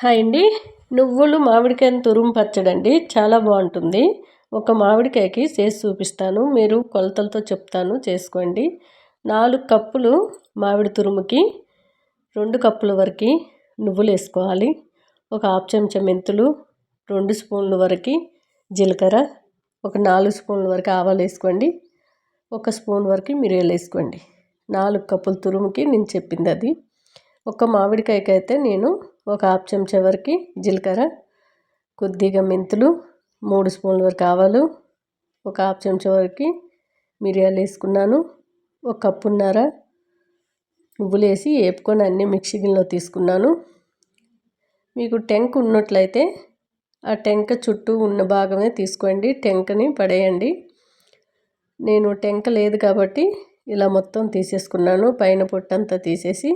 Hi అండి. నువ్వులు మామిడికాయను తురుము పచ్చడండి. చాలా బాగుంటుంది. ఒక మామిడికాయకి చేసి చూపిస్తాను. మీరు కొలతలతో చెప్తాను. చేసుకోండి. నాలుగు కప్పులు మామిడి తురుముకి రెండు కప్పుల వరకు నువ్వులు వేసుకోవాలి. ఒక హాఫ్ చెంచా మెంతులు రెండు స్పూన్ల వరకు జీలకర్ర ఒక నాలుగు స్పూన్ల వరకు ఆవాలు వేసుకోండి. ఒక స్పూన్ వరకు మిరియాలు వేసుకోండి. నాలుగు కప్పుల తురుముకి నేను చెప్పింది అది. ఒక మామిడికాయకి అయితే నేను ఒక హాఫ్ చెంచా వరకు జీలకర్ర కొద్దిగా మెంతులు మూడు స్పూన్ల వరకు ఆవాలు ఒక హాఫ్ చెంచా వరకు మిరియాలు వేసుకున్నాను ఒక కప్పున్నర నువ్వులు వేసి వేపుకొని అన్నీ మిక్సీ గిన్నెలో తీసుకున్నాను. మీకు టెంక్ ఉన్నట్లయితే ఆ టెంక చుట్టూ ఉన్న భాగమే తీసుకోండి టెంకని పడేయండి. నేను టెంక లేదు కాబట్టి ఇలా మొత్తం తీసేసుకున్నాను పైన పొట్టంతా తీసేసి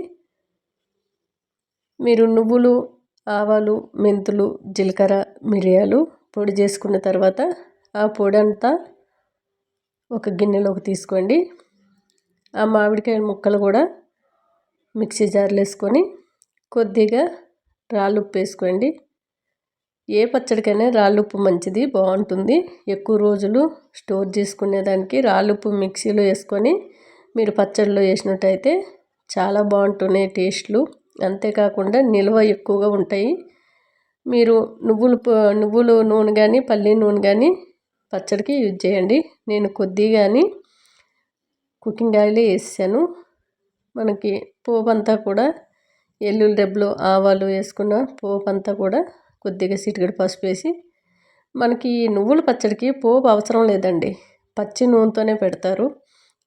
మీరు నువ్వులు ఆవాలు మెంతులు జీలకర్ర మిరియాలు పొడి చేసుకున్న తర్వాత ఆ పొడి అంతా ఒక గిన్నెలోకి తీసుకోండి. ఆ మామిడికాయ ముక్కలు కూడా మిక్సీ జార్లో వేసుకొని కొద్దిగా రాళ్ళుప్పు వేసుకోండి. ఏ పచ్చడికైనా రాళ్ళుప్పు మంచిది బాగుంటుంది. ఎక్కువ రోజులు స్టోర్ చేసుకునేదానికి రాళ్ళుప్పు మిక్సీలో వేసుకొని మీరు పచ్చడిలో వేసినట్టయితే చాలా బాగుంటున్నాయి టేస్ట్లు. అంతేకాకుండా నిల్వ ఎక్కువగా ఉంటాయి. మీరు నువ్వులు నువ్వులు నూనె కానీ పల్లి నూనె కానీ పచ్చడికి యూజ్ చేయండి. నేను కొద్దిగాని కుకింగ్ ఆయిల్ వేసాను. మనకి పోపు అంతా కూడా ఎల్లుల్లి రెబ్బలు ఆవాలు వేసుకున్న పోపు అంతా కూడా కొద్దిగా సిటికడి పసుపు వేసి మనకి నువ్వుల పచ్చడికి పోపు అవసరం లేదండి. పచ్చి నూనెతోనే పెడతారు.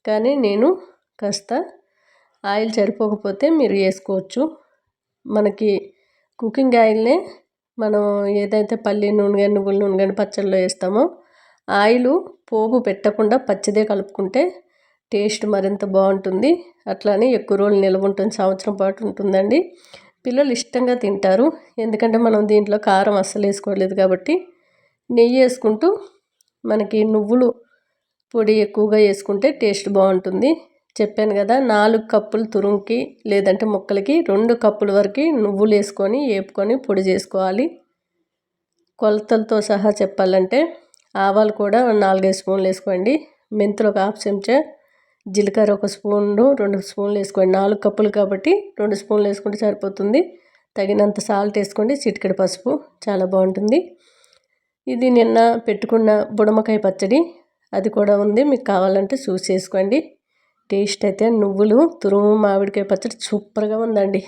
కానీ నేను కాస్త ఆయిల్ సరిపోకపోతే మీరు వేసుకోవచ్చు. మనకి కుకింగ్ ఆయిల్నే మనం ఏదైతే పల్లి నూనె కానీ నువ్వుల నూనె పచ్చళ్ళలో వేస్తామో ఆయిల్ పోపు పెట్టకుండా పచ్చిదే కలుపుకుంటే టేస్ట్ మరింత బాగుంటుంది. అట్లానే ఎక్కువ రోజులు నిల్వ ఉంటుంది సంవత్సరం పాటు ఉంటుందండి. పిల్లలు ఇష్టంగా తింటారు. ఎందుకంటే మనం దీంట్లో కారం అస్సలు వేసుకోలేదు కాబట్టి నెయ్యి వేసుకుంటూ మనకి నువ్వులు పొడి ఎక్కువగా వేసుకుంటే టేస్ట్ బాగుంటుంది. చెప్పాను కదా నాలుగు కప్పులు తురుముకి లేదంటే ముక్కలకి రెండు కప్పుల వరకు నువ్వులు వేసుకొని వేపుకొని పొడి చేసుకోవాలి. కొలతలతో సహా చెప్పాలంటే ఆవాలు కూడా నాలుగైదు స్పూన్లు వేసుకోండి. మెంతులు ఒక హాఫ్ చెంచా జీలకర్ర ఒక స్పూన్లు రెండు స్పూన్లు వేసుకోండి. నాలుగు కప్పులు కాబట్టి రెండు స్పూన్లు వేసుకుంటే సరిపోతుంది. తగినంత సాల్ట్ వేసుకోండి. చిటికెడు పసుపు చాలా బాగుంటుంది. ఇది నిన్న పెట్టుకున్న బుడమకాయ పచ్చడి అది కూడా ఉంది. మీకు కావాలంటే చూసి చేసుకోండి టేస్ట్ అయితే నువ్వులు తురుము మామిడికాయ పచ్చడి సూపర్గా ఉందండి.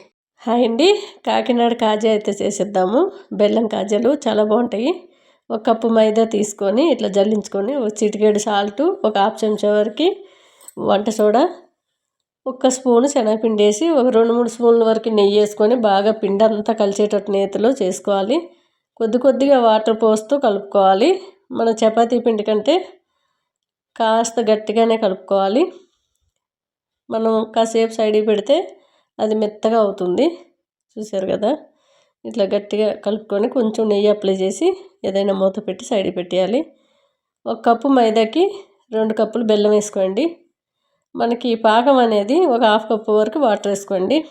హాయ్ అండి. కాకినాడ కాజా అయితే చేసేద్దాము. బెల్లం కాజాలు చాలా బాగుంటాయి. ఒక కప్పు మైదా తీసుకొని ఇట్లా జల్లించుకొని ఒక చిటికేడు సాల్ట్ ఒక హాఫ్ చెంచా వరకు వంట సోడా ఒక్క స్పూన్ శనగపిండి వేసి ఒక రెండు మూడు స్పూన్ల వరకు నెయ్యి వేసుకొని బాగా పిండి అంతా కలిసేటట్టు నేతలో చేసుకోవాలి. కొద్ది కొద్దిగా వాటర్ పోస్తూ కలుపుకోవాలి. మన చపాతీ పిండి కంటే కాస్త గట్టిగానే కలుపుకోవాలి. మనం కాసేపు సైడ్కి పెడితే అది మెత్తగా అవుతుంది. చూసారు కదా? ఇట్లా గట్టిగా కలుపుకొని కొంచెం నెయ్యి అప్లై చేసి ఏదైనా మూత పెట్టి సైడ్ పెట్టేయాలి. ఒక కప్పు మైదాకి రెండు కప్పులు బెల్లం వేసుకోండి. మనకి పాకం అనేది ఒక హాఫ్ కప్పు వరకు వాటర్ వేసుకోండి.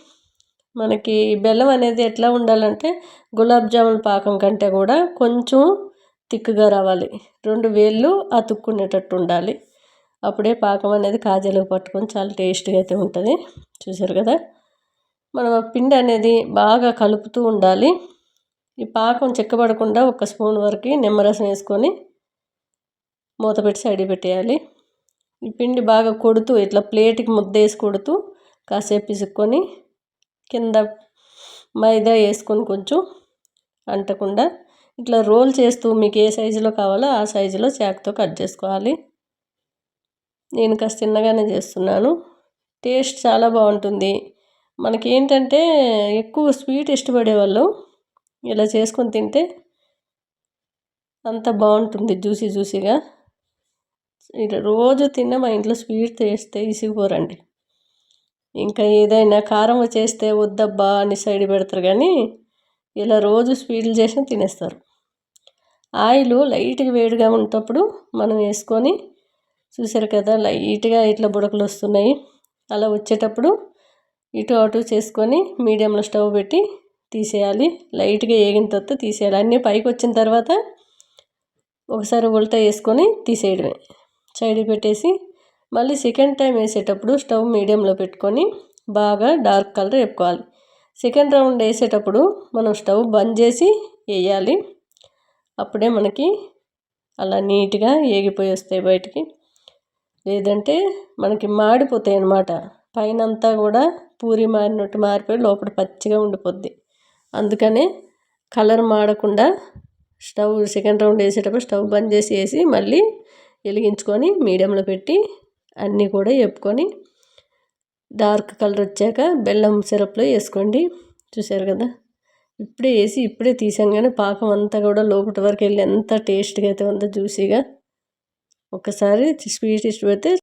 మనకి బెల్లం అనేది ఎట్లా ఉండాలంటే గులాబ్ జామున్ పాకం కంటే కూడా కొంచెం తిక్కుగా రావాలి. రెండు వేళ్ళు అతుక్కునేటట్టు ఉండాలి. అప్పుడే పాకం అనేది కాజలు పట్టుకొని చాలా టేస్ట్గా అయితే ఉంటుంది. చూసారు కదా? మనం ఆ పిండి అనేది బాగా కలుపుతూ ఉండాలి. ఈ పాకం చెక్కబడకుండా ఒక స్పూన్ వరకు నిమ్మరసం వేసుకొని మూత పెట్టి సైడ్ పెట్టేయాలి. ఈ పిండి బాగా కొడుతూ ఇట్లా ప్లేట్కి ముద్ద వేసి కొడుతూ కాసేపు పిసుక్కొని కింద మైదా వేసుకొని కొంచెం అంటకుండా ఇట్లా రోల్ చేస్తూ మీకు ఏ సైజులో కావాలో ఆ సైజులో చాక్తో కట్ చేసుకోవాలి. నేను కాస్త చిన్నగానే చేస్తున్నాను. టేస్ట్ చాలా బాగుంటుంది. మనకి ఏంటంటే ఎక్కువ స్వీట్ ఇష్టపడే వాళ్ళు ఇలా చేసుకొని తింటే అంత బాగుంటుంది జ్యూసీ జ్యూసీగా. రోజు తిన్న మా ఇంట్లో స్వీట్ చేస్తే ఇసిగిపోరండి. ఇంకా ఏదైనా కారం చేస్తే వద్దబ్బా అని సైడ్ పెడతారు కానీ ఇలా రోజు స్వీట్లు చేసిన తినేస్తారు. ఆయిల్ లైట్గా వేడిగా ఉన్నప్పుడు మనం వేసుకొని చూసారు కదా లైట్గా ఇట్లా బుడకలు వస్తున్నాయి. అలా వచ్చేటప్పుడు ఇటు అటు చేసుకొని మీడియంలో స్టవ్ పెట్టి తీసేయాలి. లైట్గా ఏగిన తర్వాత తీసేయాలి. అన్నీ పైకి వచ్చిన తర్వాత ఒకసారి ఉల్టా వేసుకొని తీసేయడమే. సైడ్ పెట్టేసి మళ్ళీ సెకండ్ టైం వేసేటప్పుడు స్టవ్ మీడియంలో పెట్టుకొని బాగా డార్క్ కలర్ వేపుకోవాలి. సెకండ్ రౌండ్ వేసేటప్పుడు మనం స్టవ్ బంద్ చేసి వేయాలి. అప్పుడే మనకి అలా నీట్గా ఏగిపోయి వస్తాయి బయటికి. లేదంటే మనకి మాడిపోతాయి అన్నమాట పైన అంతా కూడా పూరి మారినట్టు మారిపోయి లోపల పచ్చిగా ఉండిపోద్ది. అందుకనే కలర్ మాడకుండా స్టవ్ సెకండ్ రౌండ్ వేసేటప్పుడు స్టవ్ బంద్ చేసి వేసి మళ్ళీ వెలిగించుకొని మీడియంలో పెట్టి అన్నీ కూడా చెప్పుకొని డార్క్ కలర్ వచ్చాక బెల్లం సిరప్లో వేసుకోండి. చూసారు కదా? ఇప్పుడే వేసి ఇప్పుడే తీసాం కానీ పాకం అంతా కూడా లోపటి వరకు వెళ్ళి ఎంత టేస్ట్గా అయితే ఉందో జ్యూసీగా. ఒకసారి స్వీట్ ఇష్టమైతే